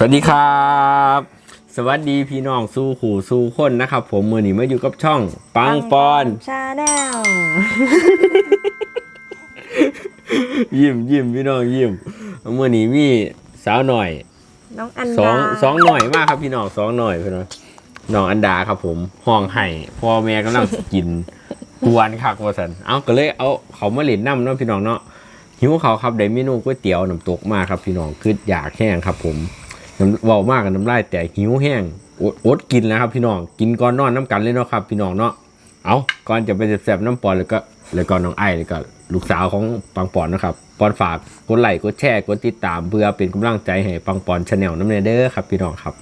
สวัสดีครับ สวัสดีพี่น้องสู้ขู่สู้คนนะครับ ผมมือนี้มาอยู่กับช่อง ปังปอนชาแนลยิ้มยิ้มพี่น้องยิ้มมือนี้มีสาวหน่อย น้องอันสองดาสองหน่อยมากครับพี่น้องสองหน่อยพี่น้องน้องอันดาครับ ผมห้องไห้พ่อแม่กำลังสิกินกวนคักว่าสันเอาก็เลยเอาเขามาเล่นน้ำเนาะพี่น้องเนาะหิวเขาวครับได้เมนูก๋วยเตี๋ยวน้ำตกมากครับพี่น้องคืออยากแห้งครับผมน้ำ เบามากกับน้ำลายแต่หิวแห้งอดอดกินแล้วครับพี่น้อง กินก่อนนอนน้ำกันเลยเนาะครับ พี่น้องเนาะเอาก่อนจะไปแสบๆน้ำปอนแล้วก็แล้วก็น้องไอ้แล้วก็ลูกสาวของปังปอนนะครับปอนฝากกดไลค์กดแชร์กดติดตามเพื่อเป็นกำลังใจให้ปังปอนชาแนลน้ำเนเด้อครับ พี่น้องครับ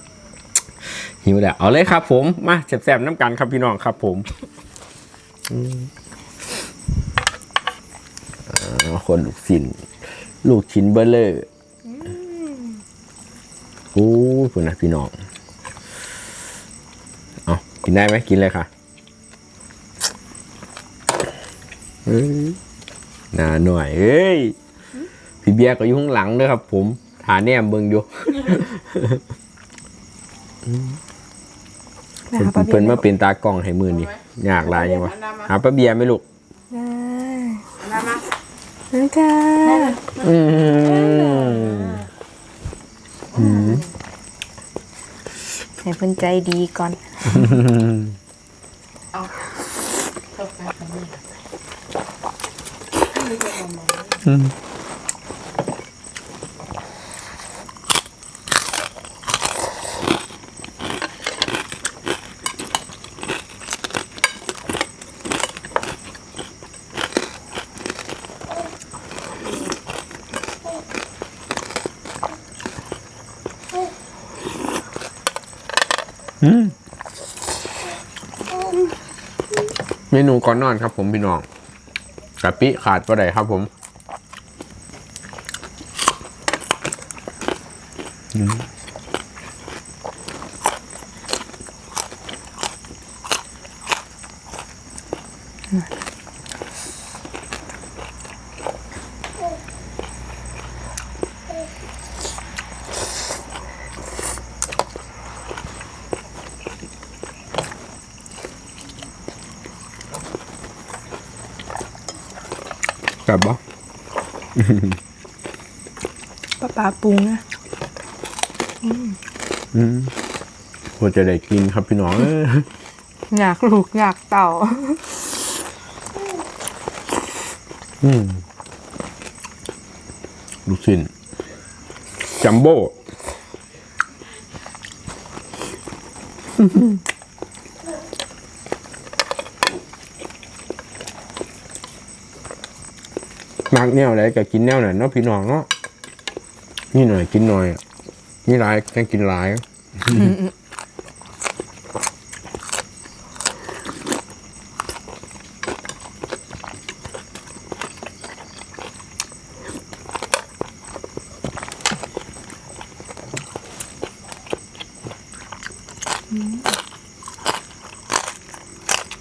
หิวแล้วเอาเลยครับ ผมมาแสบๆน้ำกันครับพี่น้องครับ ผมคนลูกชิ้นลูกชิ้นเบลเลอร์ โอ้คุณนะพี่น้อง เอากินได้ไหมกินเลยค่ะเอ้ยหนาหน่อยเอ้ย พี่เบียร์ก็อยู่ข้างหลังด้วยครับ ผมฐานแนมเบิงอยู่นะคะป้าเพิ่นเบียมาร์เป็นตากล้องให้มือนี่ยากหลายยังวะหาป้าเบียร์ไหมลูกได้มามานะคะอืม ให้เพิ่นใจดีก่อน เอาเข้าไปทำไม เมนูก่อนนอนครับผมพี่น้องกะปิขาดก็ได้ครับผมอืม ป้าป๋าปรุงนะอืมควรจะได้กินครับพี่น้องเอ้ยอยากลูกอยากเต่า อืมลูกชิ้นจัมโบ้ มากแนวไหนก็กินแนวไหนเนาะพี่น้องเนาะนี่หน่อยกินหน่อยนี่หลายก็กินหลาย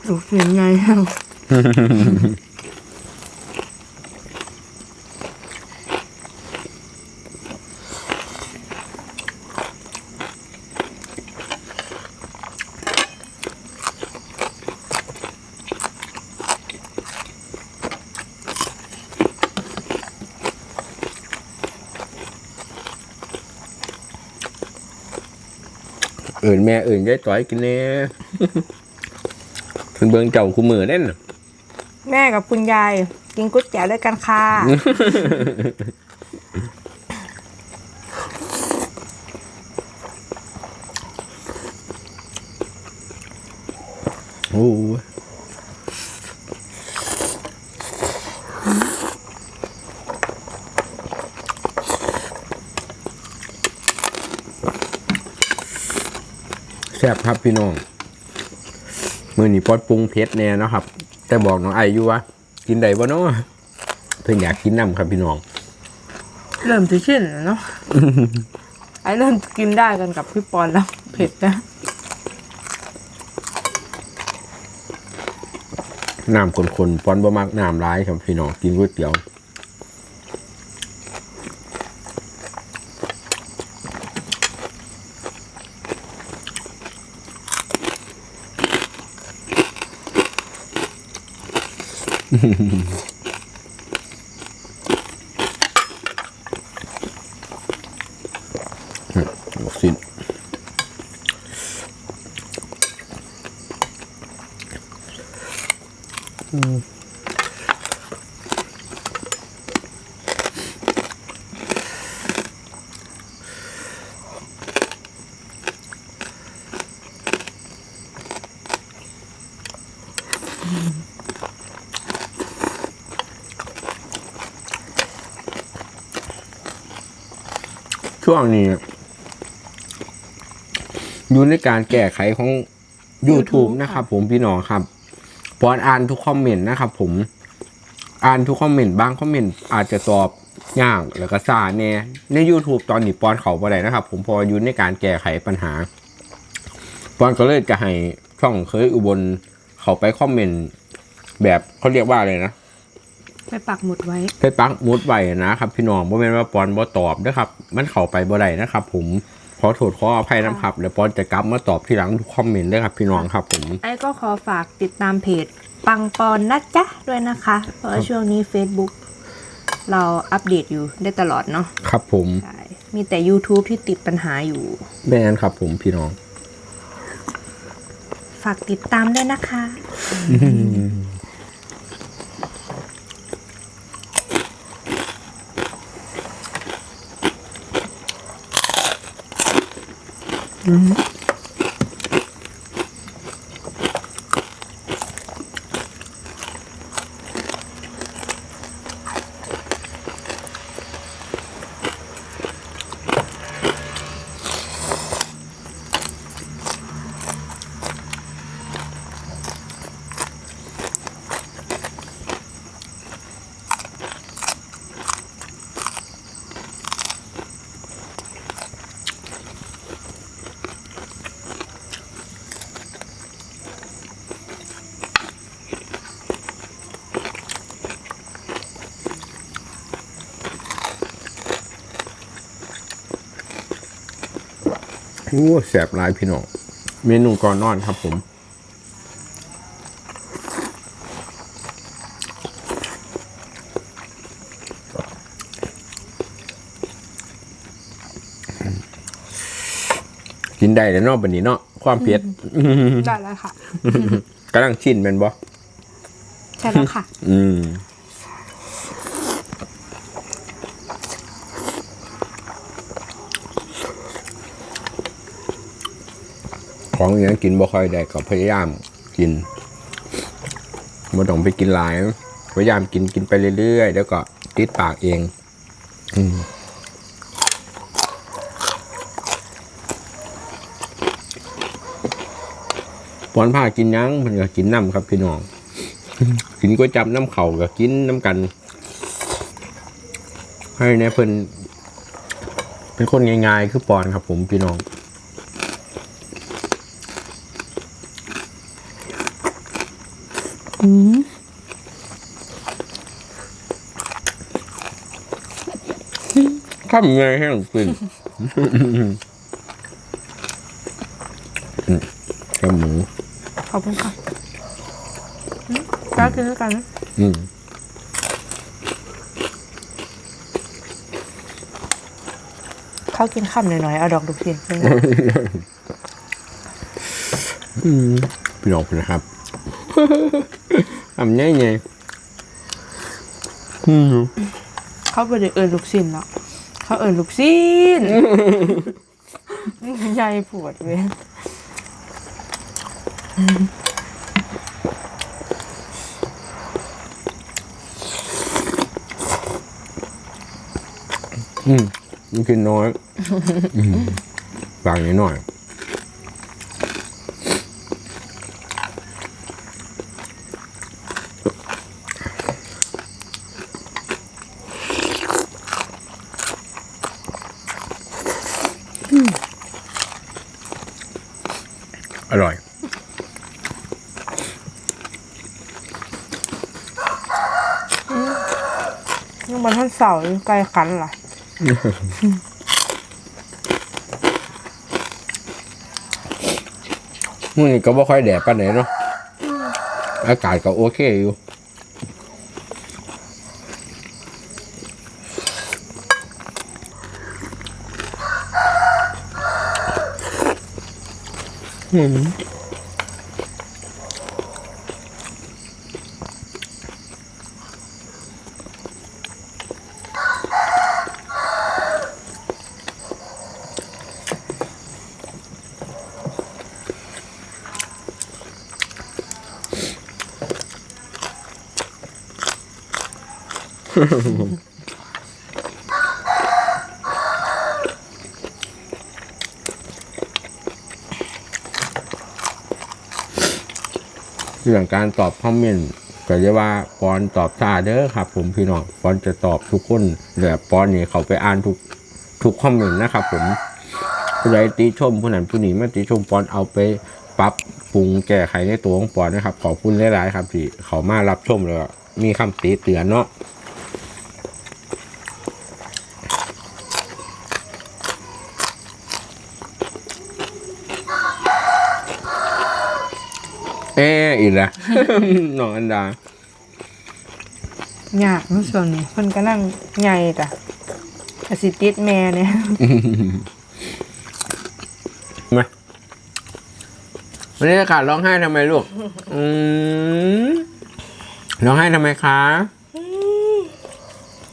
ลูกเป็นไงอะเอื่นแม่เอื่นยายต่อยกินแน่เพิ่นเบิ่งเจ้าคู่มือเด่นน่ะแม่กับคุณยาย กินก๋วยเตี๋ยวด้วยกันค่ะ โอ้ย แซ่บครับพี่น้องมือนี้ปอดปรุงเผ็ดแน่เนาะครับ แต่บอกน้องไออยู่ว่ากินได้บ่เนาะเพิ่นอยากกินน้ำครับพี่น้อง เริ่มจะขึ้นแล้วเนาะ ไอ้เริ่มกินได้กันกับพี่ปอนแล้ว เผ็ดนะ น้ำคนๆปอนบ่มักน้ำร้ายครับพี่น้องกินก๋วยเตี๋ยว บอกสิ้นช่ วงนี้อยู่ในการแก้ไขของ YouTube นะครับ ผมพี่น้องครับปอนอ่านทุกคอมเมนต์นะครับ ผมอ่านทุกคอมเมนต์บางคอมเมนต์อาจจะตอบยากแล้วก็ซาแน่ใน YouTube ตอนนี้ปอนเขาบ่ได้นะครับ ผมพออยู่ในการแก้ไขปัญหา ปอนก็เลยจะให้ช่องเคยอุบลเขาไปคอมเมนต์แบบเขาเรียกว่าอะไรนะ ไปปักหมุดไว้ ไปปักหมุดไว้นะครับ พี่น้องบ่แม่นว่าปอนบ่ตอบนะครับ มันเข้าไปบ่ได้นะครับ ผมขอโทษขออภัยนะครับเดี๋ยวปอนจะกลับมาตอบทีหลังทุกคอมเมนต์ด้วยครับ พี่น้องครับผมไอ้ก็ขอฝากติดตามเพจปังปอนนะจ๊ะด้วยนะคะ เพราะว่าช่วงนี้ Facebook เราอัปเดตอยู่ได้ตลอดเนาะครับผมใช่มีแต่ YouTube ที่ติดปัญหาอยู่แม่นครับ ผมพี่น้อง ฝากติดตามด้วยนะคะ โอ้แสบหลายพี่น้อง เมนูก่อนนอนครับผมกินได้แล้วเนอกบันนี้เนาะความเผ็ดได้แล้วค่ะกำลังชินแมันบ่ใช่แล้วค่ะ อืม ของอย่างนี้กินบ่ค่อยได้ก็พยายามกินบ่ต้องไปกินหลาย พยายามกินกินไปเรื่อยๆแล้วก็ติดปากเอง อืมปอนผ้ากินยังมันก็กินน้ำครับพี่น้อง กินก๋วยจับน้ำเข่าก็กินน้ำกัน ให้เนี่ยเพิ่นเป็นคนง่ายๆคือปอนครับผมพี่น้อง ทำไงให้หนูกินอืมแค่หมูขอบคุณค่ะอืมแล้วกินด้วยกันนะอืมเขากินข้ามหน่อยๆเอาดอกดูสิเป็นไงพี่น้องนะครับทำไงไงอืม เขาไปเอิญลูกศินหรอก เขาเอิญลูกศินใหญ่ปวดเว้ยอืมมันกินน้อยอืมบางนิดหน่อย อร่อย ยังบนท่านเสาอยู่ไกลขันล่ะมื่อนี้ก็บ่ค่อยแดดปานไหนเนาะอากาศก็โอเคอยู่ อื เรื่องการตอบคอมเมนต์ก็จะว่าปอนตอบซาเด้อครับ ผมพี่น้องปอนจะตอบทุกคนแต่ปอนนี่เขาไปอ่านทุกทุกคอมเมนต์นะครับ ผมผู้ใดติชมผู้นั้นผู้นี้มาติชมปอนเอาไปปรับปรุงแก้ไขในตัวของปอนนะครับ ขอบคุณหลายๆครับที่เขามารับชมแล้วมีคำติเตือนเนาะ เอ๊ะอีกแล้วน้องอันดา ยากในช่วงนี้คนก็นั่งใหญ่จ้ะอาสิติดแม่เนี่ยมาวันนี้อากาศร้องไห้ทำไมลูก อืมร้องไห้ทำไมคะ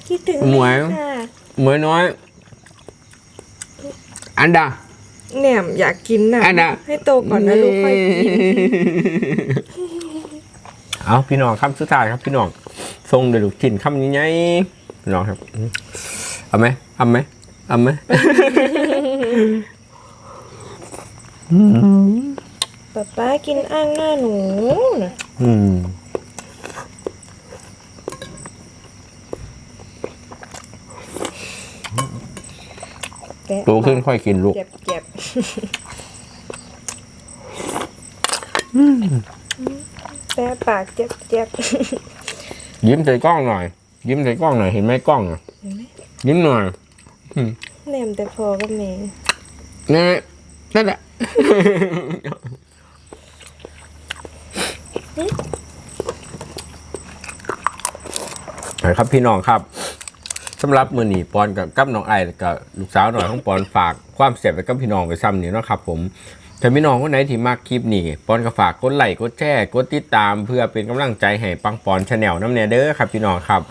คิดถึงหมวยเหมือนน้อย อันดา แหนมอยากกินน่ะอันน่ะ ให้โตก่อนนะลูกค่อยกินเอาพี่น้องคำสุดท้ายครับพี่น้องทรงเดือดถิ่นคำนี้ไงพี่น้องครับเอาไหมเอาไหมเอาไหมป๊าป๊ากินอ่างหน้าหนูนะอืม แกะโตขึ้นค่อยกินลูก เก็บเก็บแปะปากเจ็บเจ็บยิ้มใส่กล้องหน่อย ยิ้มใส่กล้องหน่อย เห็นไหมกล้องอะยิ้มหน่อยแหนมแต่พอก็แม่นี่นั่นแหละ ครับพี่น้องครับ สำหรับมือหนีปอนกับกับน้องไอ้กับลูกสาวหน่อยของปอนฝากความเสียไปกับพี่น้องไปซ้ำนี่เนาะครับผมถ้าพี่น้องคนไหนที่มากคลิปนี้ปอนก็ฝากกดไลค์กดแชร์กดติดตามเพื่อเป็นกำลังใจให้ปังปอนชาแนลน้ำเนเด้อครับพี่น้องครับ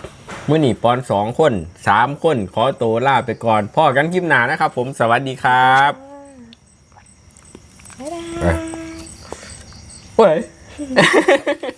มื่อหนีปอนสองคนสามคนขอตัวลาไปก่อนพ่อกันคลิปหน้านะครับ ผมสวัสดีครับบ๊ายบายเฮ้ย